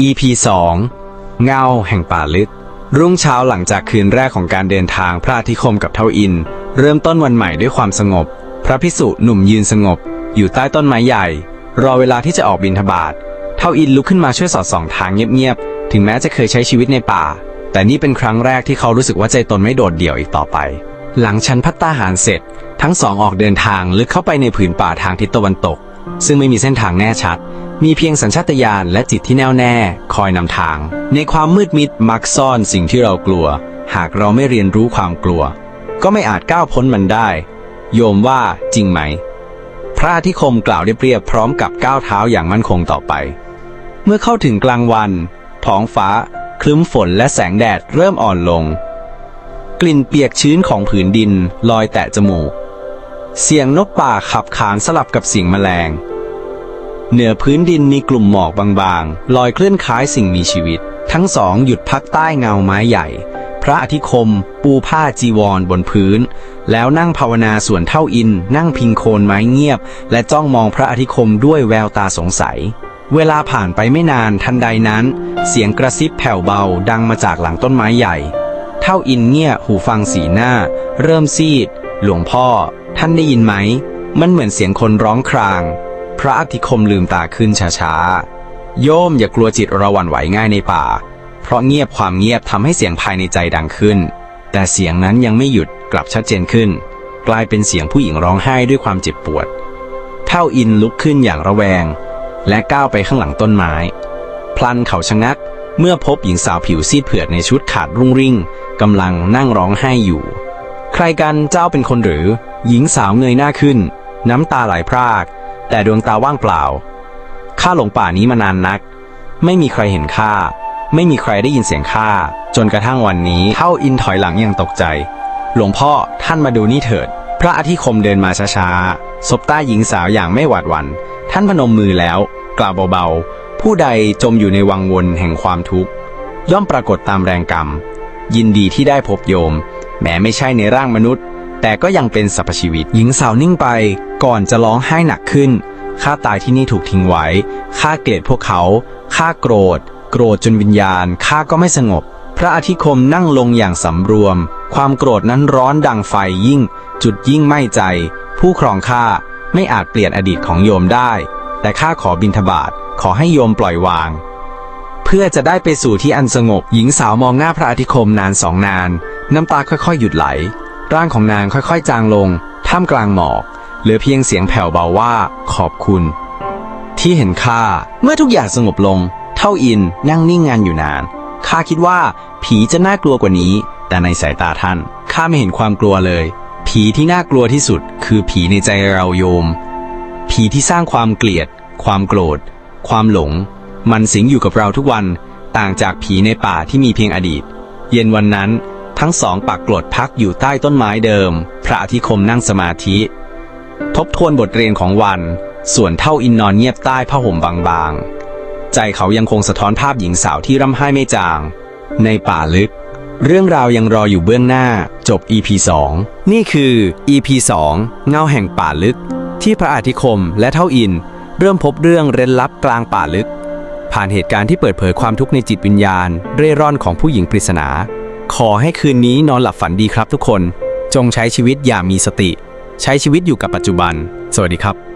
EP 2 เงาแห่งป่าลึก รุ่งเช้าหลังจากคืนแรกของการเดินทางพระอาทิตย์คมกับเท่าอิน เริ่มต้นวันใหม่ด้วยความสงบ พระพิสุหนุ่มยืนสงบ อยู่ใต้ต้นไม้ใหญ่ รอเวลาที่จะออกบินทบาทเท่าอินลุกขึ้นมาช่วยสอดส่องทางเงียบๆ ถึงแม้จะเคยใช้ชีวิตในป่า แต่นี่เป็นครั้งแรกที่เขารู้สึกว่าใจตนไม่โดดเดี่ยวอีกต่อไป หลังชั้นพัตตาหารเสร็จ ทั้งสองออกเดินทางลึกเข้าไปในผืนป่าทางทิศตะวันตก ซึ่งไม่มีเส้นทางแน่ชัด มีเพียงสัญชาตญาณและจิตที่แน่วแน่ คอยนำทาง ในความมืดมิดมักซ่อนสิ่งที่เรากลัว หากเราไม่เรียนรู้ความกลัว ก็ไม่อาจก้าวพ้นมันได้ โยมว่าจริงไหม พระทิตย์คมกล่าวเรียบๆพร้อมกับก้าวเท้าอย่างมั่นคงต่อไป เมื่อเข้าถึงกลางวัน ท้องฟ้า คลึ้มฝนและแสงแดดเริ่มอ่อนลง กลิ่นเปียกชื้นของผืนดินลอยแตะจมูก เสียงนกป่าขับขานสลับกับเสียงแมลง เหนือพื้นดินมีกลุ่มหมอกบางๆ ลอยเคลื่อนคล้ายสิ่งมีชีวิต ทั้งสองหยุดพักใต้เงาไม้ใหญ่ พระอาทิคม ปูผ้าจีวรบนพื้น แล้วนั่งภาวนาส่วนเท่าอิน นั่งพิงโคนไม้เงียบ และจ้องมองพระอาทิคมด้วยแววตาสงสัย เวลาผ่านไปไม่นานทันใดนั้น เสียงกระซิบแผ่วเบาดังมาจากหลังต้นไม้ใหญ่ เท่าอินเงี่ยหูฟังสีหน้า เริ่มซีด หลวงพ่อ ท่านได้ยินไหม มันเหมือนเสียงคนร้องคราง พระอาทิคมลืมตาขึ้นช้าๆ โยมอย่ากลัวจิตราหวั่นไหวง่ายในป่า เพราะเงียบความเงียบทำให้เสียงภายในใจดังขึ้น แต่เสียงนั้นยังไม่หยุดกลับชัดเจนขึ้น กลายเป็นเสียงผู้หญิงร้องไห้ด้วยความเจ็บปวด เท่าอินลุกขึ้นอย่างระแวง และก้าวไปข้างหลังต้นไม้ พลันเขาชะงัก เมื่อพบหญิงสาวผิวซีดเผือดในชุดขาดรุ่งริ่งกำลังนั่งร้องไห้อยู่ ใครกันเจ้าเป็นคนหรือ หญิงสาวเงยหน้าขึ้น น้ำตาไหลพราก แต่ดวงตาว่างเปล่า ข้าหลงป่านี้มานานนัก ไม่มีใครเห็นข้า ไม่มีใครได้ยินเสียงข้า จนกระทั่งวันนี้เท่าอินถอยหลังอย่างตกใจ หลวงพ่อท่านมาดูนี่เถิด พระอาทิคมเดินมาช้าๆ สบตาหญิงสาวอย่างไม่หวาดหวัน่น ท่านพนมมือแล้ว กล่าวเบาๆ ผู้ใดจมอยู่ในวังวนแห่งความทุกข์ ย่อมปรากฏตามแรงกรรม ยินดีที่ได้พบโยม แม้ไม่ใช่ในร่างมนุษย์ แต่ก็ยังเป็นสรรพชีวิต หญิงสาวนิ่งไป ก่อนจะร้องไห้หนักขึ้นข้าตายที่นี่ถูกทิ้งไว้ข้าเกลียดพวกเขาข้าโกรธ โกรธจนวิญญาณข้าก็ไม่สงบ พระอาทิคมนั่งลงอย่างสำรวม ความโกรธนั้นร้อนดังไฟยิ่ง จุดยิ่งไม้ใจ ผู้ครองข้าไม่อาจเปลี่ยนอดีตของโยมได้ แต่ข้าขอบินทบาทขอให้โยมปล่อยวาง เพื่อจะได้ไปสู่ที่อันสงบ หญิงสาวมองหน้าพระอาทิคมนานสองนาน น้ำตาค่อยๆ หยุดไหล ร่างของนางค่อยๆ จางลง ท่ามกลางหมอก เหลือเพียงเสียงแผ่วเบาว่าขอบคุณ ที่เห็นข้าเมื่อทุกอย่างสงบลง เท่าอินนั่งนิ่งงานอยู่นานข้าคิดว่า ผีจะน่ากลัวกว่านี้ แต่ในสายตาท่านข้าไม่เห็นความกลัวเลย ผีที่น่ากลัวที่สุด คือผีในใจเราโยม ผีที่สร้างความเกลียด ความโกรธ ความหลง มันสิงอยู่กับเราทุกวันต่างจากผีในป่าที่มีเพียงอดีต เย็นวันนั้นทั้งสองปักกลดพักอยู่ใต้ต้นไม้เดิม พระอาทิคมนั่งสมาธิ ทบทวนบทเรียนของวัน ส่วนเท่าอินนอนเงียบใต้ผ้าห่มบางๆ ใจเขายังคงสะท้อนภาพหญิงสาวที่ร่ำไห้ไม่จาง ในป่าลึก เรื่องราวยังรออยู่เบื้องหน้า จบ EP 2 นี่คือ EP 2 เงาแห่งป่าลึก ที่พระอาทิคมและเท่าอิน เริ่มพบเรื่องเร้นลับกลางป่าลึก ผ่านเหตุการณ์ที่เปิดเผยความทุกข์ในจิตวิญญาณ เร่ร่อนของผู้หญิงปริศนา ขอให้คืนนี้นอนหลับฝันดีครับทุกคน จงใช้ชีวิตอย่างมีสติ ใช้ชีวิตอยู่กับปัจจุบัน สวัสดีครับ